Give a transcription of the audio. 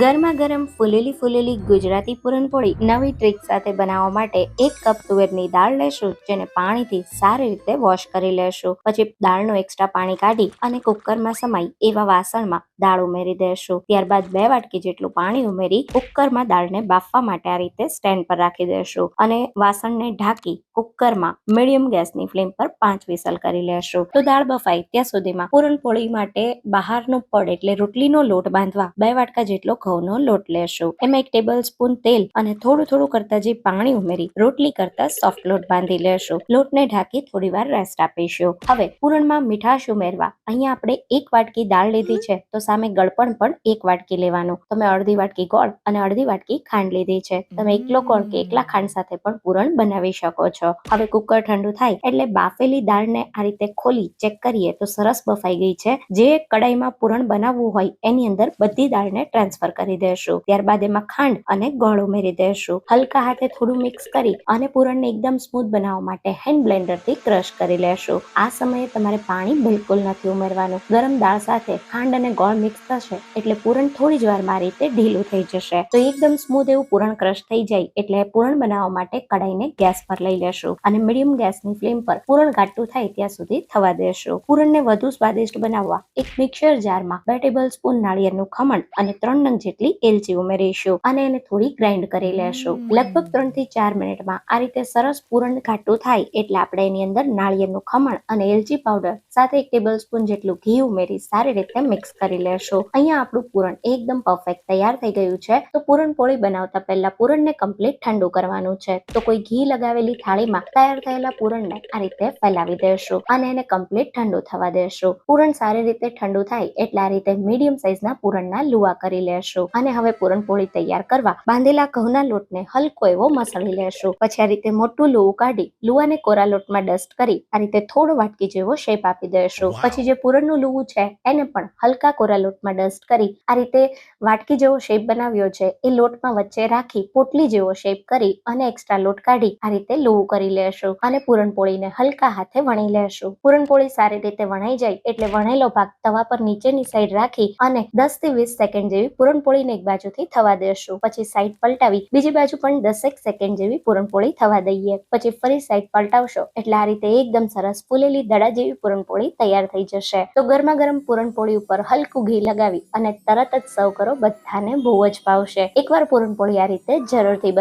ગરમા ગરમ ફૂલેલી ફૂલેલી ગુજરાતી પૂરણપોળી નવી ટ્રીક સાથે બનાવવા માટે એક કપ તુવેરની દાળ લેશું, જેને પાણીથી સારી રીતે વોશ કરી લેશું. પછી દાળનું એક્સ્ટ્રા પાણી કાઢી અને કુકરમાં સમાઈ એવા વાસણમાં દાળ ઉમેરી દેશું. ત્યારબાદ બે વાટકી જેટલું પાણી ઉમેરી કુકરમાં દાળને બાફવા માટે આ રીતે સ્ટેન્ડ પર રાખી દેશું અને વાસણને ઢાંકી કુકરમાં મીડિયમ ગેસની ફ્લેમ પર પાંચ વિસલ કરી લેશું. તો દાળ બફાય ત્યાં સુધીમાં પૂરણપોળી માટે બહારનું પડ એટલે રોટલીનો લોટ બાંધવા બે વાટકા જેટલો ઘઉંનો લોટ લેશું. એમાં એક ટેબલ સ્પૂન તેલ અને થોડું થોડું કરતા જે પાણી ઉમેરી રોટલી કરતા સોફ્ટ લોટ બાંધી લેશું. લોટને ઢાંકી થોડી વાર રેસ્ટ આપીશું. હવે પૂરણમાં મીઠાશ ઉમેરવા. અહીંયા આપણે એક વાટકી દાળ લીધી છે, તો સામે ગળપણ પણ એક વાટકી લેવાનું. તમે અડધી વાટકી ગોળ અને અડધી વાટકી ખાંડ લીધી છે. તમે એકલો ગોળ કે એકલા ખાંડ સાથે પણ પૂરણ બનાવી શકો છો. હવે કુકર ઠંડુ થાય એટલે બાફેલી દાળને આ રીતે ખોલી ચેક કરીએ તો સરસ બફાઈ ગઈ છે. જે કડાઈમાં પૂરણ બનાવવું હોય એની અંદર બધી દાળને ટ્રાન્સફર કરી દેશું. ત્યારબાદ એમાં ખાંડ અને ગોળ ઉમેરી દેશું. હલકા હાથે થોડું મિક્સ કરી અને પૂરણને એકદમ સ્મૂથ બનાવવા માટે હેન્ડ બ્લેન્ડરથી ક્રશ કરી લેશું. આ સમયે તમારે પાણી બિલકુલ નથી ઉમેરવાનું. ગરમ દાળ સાથે ખાંડ અને ગોળ મિક્સ થશે એટલે પૂરણ થોડી જ વારમાં રીતે ઢીલું થઈ જશે. તો એકદમ સ્મૂથ એવું પૂરણ ક્રશ થઈ જાય એટલે પૂરણ બનાવવા માટે કડાઈને ગેસ પર લઈ લેશું અને મીડિયમ ગેસની ફ્લેમ પર પૂરણ ઘાટું થાય ત્યાં સુધી થવા દેશું. પૂરણને વધુ સ્વાદિષ્ટ બનાવવા એક મિક્સર જારમાં બે ટેબલ સ્પૂન નાળિયેરનું ખમણ અને ત્રણ નંગ જેટલી એલચી ઉમેરીશું અને એને થોડી ગ્રાઇન્ડ કરી લેશું. લગભગ ત્રણથી ચાર મિનિટમાં આ રીતે સરસ પૂરણ ઘાટું થાય એટલે આપણે એની અંદર નાળિયેરનું ખમણ અને એલચી પાવડર સાથે એક ટેબલ સ્પૂન જેટલું ઘી ઉમેરી સારી રીતે મિક્સ કરી લેશું. અહીંયા આપણું પૂરણ એકદમ પરફેક્ટ તૈયાર થઈ ગયું છે. તો પૂરણપોળી બનાવતા પહેલા પૂરણને કમ્પ્લીટ ઠંડુ કરવાનું છે. તો કોઈ ઘી લગાવેલી થાળીમાં તૈયાર થયેલા પૂરણને આ રીતે ફેલાવી દેશું અને એને કમ્પ્લીટ ઠંડુ થવા દેશું. પૂરણ સારી રીતે ઠંડુ થાય એટલે આ રીતે મીડિયમ સાઇઝના પૂરણના લુવા કરી લેશું. અને હવે પૂરણપોળી તૈયાર કરવા બાંધેલા ઘઉંના લોટને હલકો એવો મસળી લેશું. પછી આ રીતે મોટું લુવું કાઢી લુવાને કોરા લોટમાં ડસ્ટ કરી આ રીતે થોડો વાટકી જેવો શેપ આપી દેશું. પછી જે પૂરણનું લુવું છે એને પણ હલકા કોરા લોટમાં ડસ્ટ કરી આ રીતે વાટકી જેવો શેપ બનાવ્યો છે એ લોટમાં વચ્ચે રાખી પોટલી જેવો શેપ કરી અને એક્સ્ટ્રા લોટ કાઢી આ રીતે લુવું કરી લેશું અને પૂરણપોળીને હલકા હાથે વણી લેશું. પૂરણપોળી સારી રીતે વણાઈ જાય એટલે વણેલો ભાગ તવા પર નીચેની સાઈડ રાખી અને દસથી વીસ સેકન્ડ જેવી પૂરણપોળીને એક બાજુથી થવા દેશું. પછી સાઈડ પલટાવી, બીજી બાજુ પણ દસેક સેકન્ડ જેવી પૂરણપોળી થવા દઈએ. પછી ફરી સાઈડ પલટાવશો, એટલે આ રીતે એકદમ સરસ ફૂલેલી દડા જેવી પૂરણપોળી તૈયાર થઈ જશે. તો ગરમા ગરમ પૂરણપોળી ઉપર હલકું ઘી લગાવી અને તરત જ સર્વ કરો બધાને બહુ જ ભાવશે. એકવાર પૂરણપોળી આ રીતે જરૂરથી